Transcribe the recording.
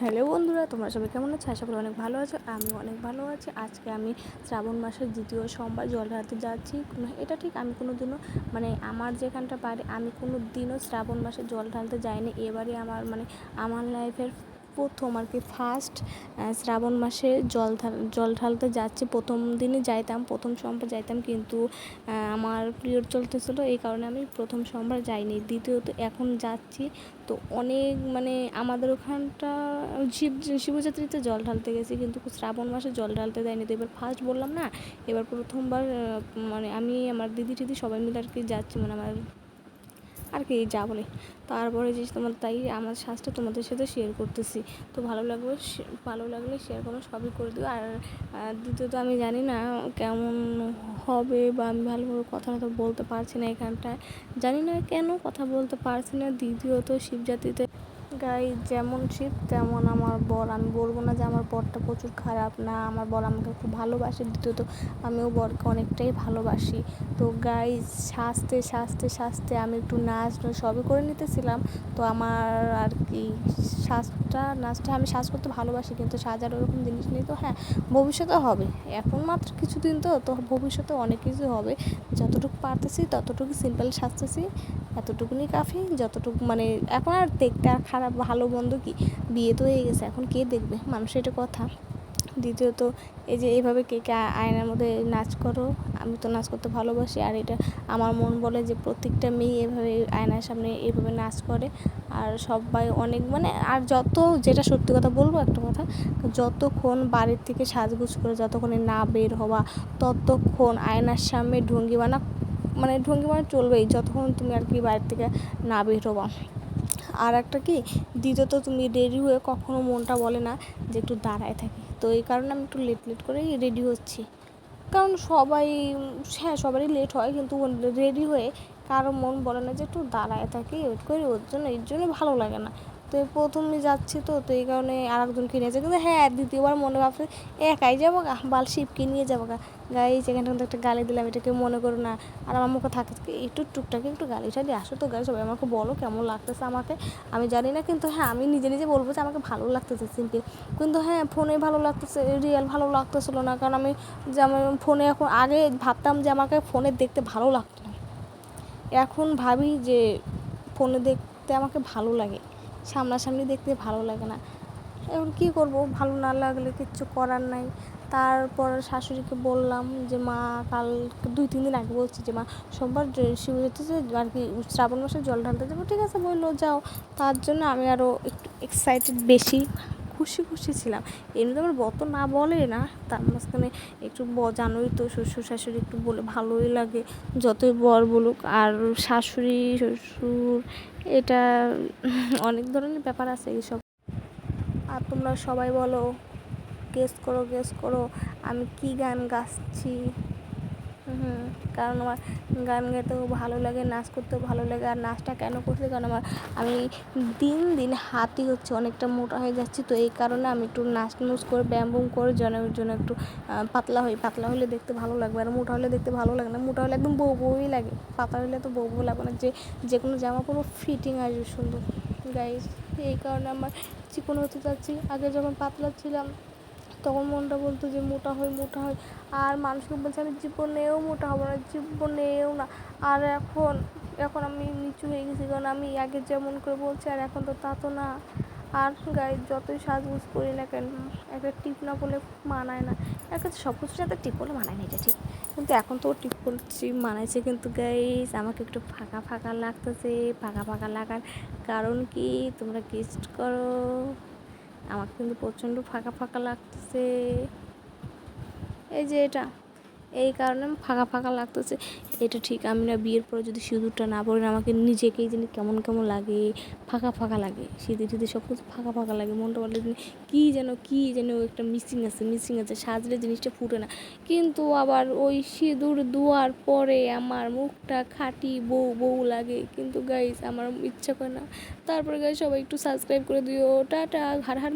Hello বন্ধুরা, তোমরা সবাই কেমন আছো? আশা করি অনেক ভালো আছো আমি অনেক ভালো আছি। আজকে আমি শ্রাবণ মাসের দ্বিতীয় সোমবার, জল ঢালতে যাচ্ছি। এটা ঠিক, আমি কোনো দিনও মানে আমার যেখানটা পারি আমি কোনো দিনও শ্রাবণ মাসে জল ঢালতে যাইনি। এবারে আমার মানে আমার লাইফের প্রথম আর কি ফার্স্ট শ্রাবণ মাসে জল জল ঢালতে যাচ্ছি। প্রথম দিনে যাইতাম, প্রথম সোমবার যাইতাম কিন্তু আমার পিরিয়ড চলতেছিলো, এই কারণে আমি প্রথম সোমবার যাইনি। দ্বিতীয়ত এখন যাচ্ছি, তো অনেক মানে আমাদের ওখানটা, শিব, শিবযাত্রীতে জল ঢালতে গেছি কিন্তু শ্রাবণ মাসে জল ঢালতে দেয়নি। তো এবার ফার্স্ট বললাম না, এবার প্রথমবার মানে আমি, আমার দিদি টিদি সবাই মিলে আর কি যাচ্ছি মানে আমার আর কি, যা বলে। তারপরে যে তোমার তাই আমার শ্বাসটা তোমাদের সাথে শেয়ার করতেছি। তো ভালো লাগবে ভালো লাগলে শেয়ার করো, সবই করে দিও। আর আর দ্বিতীয়ত আমি জানি না কেমন হবে বা আমি ভালোভাবে কথা তো বলতে পারছি না এখানটায়। জানি না কেন কথা বলতে পারছি না। দ্বিতীয়ত শিবজাতিতে গাই যেমন শিব তেমন আমার বর। আমি বলব না যে আমার বরটা প্রচুর খারাপ, না, আমার বর আমাকে খুব ভালোবাসে। দ্বিতীয়ত, আমিও বরকে অনেকটাই ভালোবাসি। তো গাই সাজতে সাজতে সাজতে আমি একটু নাচ সবই করে নিতেছিলাম। তো আমার আর কি, সাজটা, নাচটা আমি সাজ করতে ভালোবাসি, কিন্তু সাজার ওরকম জিনিস নেই তো হ্যাঁ ভবিষ্যতে হবে। এখন মাত্র কিছুদিন তো তো ভবিষ্যতে অনেক কিছু হবে। যতটুকু পারতেছি, ততটুকু সিম্পল সাজতেছি। এতটুকুনি কাফি, যতটুকু মানে এখন আর দেখতে আর খারাপ, ভালো মন্দ কি? বিয়ে তো হয়ে গেছে, এখন কে দেখবে? মানুষের এটা কথা। দ্বিতীয়ত, এই যে এইভাবে কে কে আয়নার মধ্যে নাচ করো, আমি তো নাচ করতে ভালোবাসি, আর এটা আমার মন বলে যে প্রত্যেকটা মেয়ে এভাবে আয়নার সামনে এভাবে নাচ করে। আর সবাই অনেক মানে আর যত, যেটা সত্যি কথা বলব একটা কথা, যতক্ষণ বাড়ির থেকে সাজগুজ করে, যতক্ষণে না বের হওয়া, ততক্ষণ আয়নার সামনে ঢঙ্গি বানা মানে বানা চলবেই, যতক্ষণ তুমি আর কি বাড়ির থেকে না বের হবা আর একটা কি দ্বিতীয়ত তুমি রেডি হয়ে কখনো মনটা বলে না যে একটু দাঁড়ায় থাকি। তো এই কারণে আমি একটু লেট লেট করেই রেডি হচ্ছি। কারণ সবাই হ্যাঁ সবারই লেট হয়, কিন্তু রেডি হয়ে কারও মন বলে না যে একটু দাঁড়ায় থাকি ওয়েট করি, ওর জন্য, এর জন্য ভালো লাগে না। তো প্রথমে যাচ্ছি তো তো এই কারণে আর একজনকে নিয়েছে কিন্তু হ্যাঁ দ্বিতীয়বার মনে ভাবছে, একাই যাব গা, বাল শিবকে নিয়ে যাব গা। গাই যেখানটা কিন্তু একটা গালি দিলাম, এটাকে মনে করো না। আর আমার মুখে থাকে, একটু টুকটাকে একটু গালি টালি আসো তো গাড়ি সবাই আমাকে বলো কেমন লাগতেছে আমাকে। আমি জানি না, কিন্তু হ্যাঁ আমি নিজে নিজে বলব যে আমাকে ভালো লাগতেছে সিম্পল। কিন্তু হ্যাঁ ফোনে ভালো লাগতেছে রিয়েল ভালো লাগতেছিল না। কারণ আমি যেমন ফোনে এখন আগে ভাবতাম যে আমাকে ফোনে দেখতে ভালো লাগতো না। এখন ভাবি যে ফোনে দেখতে আমাকে ভালো লাগে। সামনাসামনি দেখতে ভালো লাগে না। এখন কী করব? ভালো না লাগলে কিচ্ছু করার নাই। তারপর শাশুড়িকে বললাম যে, মা কাল দুই, তিন দিন আগে বলছি যে, মা, সোমবার শিবরাত্রিতে আর কি শ্রাবণ মাসে জল ঢালতে যাব। ঠিক আছে বলল, যাও। তার জন্য আমি আরও একটু এক্সাইটেড বেশি। খুশি খুশি ছিলাম এমনিতে আমার বত না বলে না, তার মাঝখানে একটু ব- জানোই তো শ্বশুর শাশুড়ি একটু বলে ভালোই লাগে, যতই বর বলুক। আর শাশুড়ি, শ্বশুর, এটা অনেক ধরনের ব্যাপার আছে এইসব। আর তোমরা সবাই বলো গেস করো গেস করো, আমি কি গান গাচ্ছি? হুম, কারণ আমার গান গাইতেও ভালো লাগে, নাচ করতেও ভালো লাগে, আর নাচটা কেন করছি কারণ আমার, আমি দিন দিন হাতই হচ্ছে, অনেকটা মোটা হয়ে যাচ্ছি, তো এই কারণে আমি একটু নাচ নুচ করে, ব্যায়াম করে জনের জন্য একটু পাতলা হই, পাতলা হলে দেখতে ভালো লাগবে, আর মোটা হলে দেখতে ভালো লাগে না, মোটা হলে একদম বউ বউই লাগে, পাতলা হলে তো বউ বউ লাগবে না, যে যে কোনো জামা পরবো ফিটিং আসবে সুন্দর গাইস এই কারণে আমার চিকন হতে চাচ্ছি আগে যখন পাতলা ছিলাম তখন মনটা বলতো যে মোটা হয় মোটা হয়। আর মানুষকে বলছে, আমি জীবনেও মোটা হব না, জীবনেও না। আর এখন এখন আমি নিচু হয়ে গেছি, কারণ আমি আগে যেমন করে বলছি, আর এখন তো তা তো না। আর গায়ে যতই সাজগুজ করি না কেন, একটা টিপ না বলে মানায় না। একটা সব কিছুর সাথে টিপ বলে মানায় না, এটা ঠিক। কিন্তু এখন তো টিপ বলছি, মানাইছে কিন্তু গাইস আমাকে একটু ফাঁকা ফাঁকা লাগতেছে, ফাঁকা ফাঁকা লাগার। কারণ কি? তোমরা গেস্ট করো। আমার কিন্তু প্রচণ্ড ফাঁকা ফাঁকা লাগতেছে এই যে এটা। এই কারণে ফাঁকা ফাঁকা লাগতেছে। এটা ঠিক, আমি না বিয়ের পরে যদি সিঁদুরটা না পরে, আমাকে নিজেকেই জানি কেমন কেমন লাগে, ফাঁকা ফাঁকা লাগে। সিঁদুর টিঁদুর সব কিছু ফাঁকা ফাঁকা লাগে, মনটা বলে কী যেন কী যেন একটা মিসিং আছে মিসিং আছে, সাজলে জিনিসটা ফুটে না। কিন্তু আবার ওই সিঁদুর দুয়ার পরে আমার মুখটা খাঁটি বউ বউ লাগে। কিন্তু গাইস আমার ইচ্ছা করে না। তারপরে গাইস সবাই একটু সাবস্ক্রাইব করে দিও। টাটা, হার হার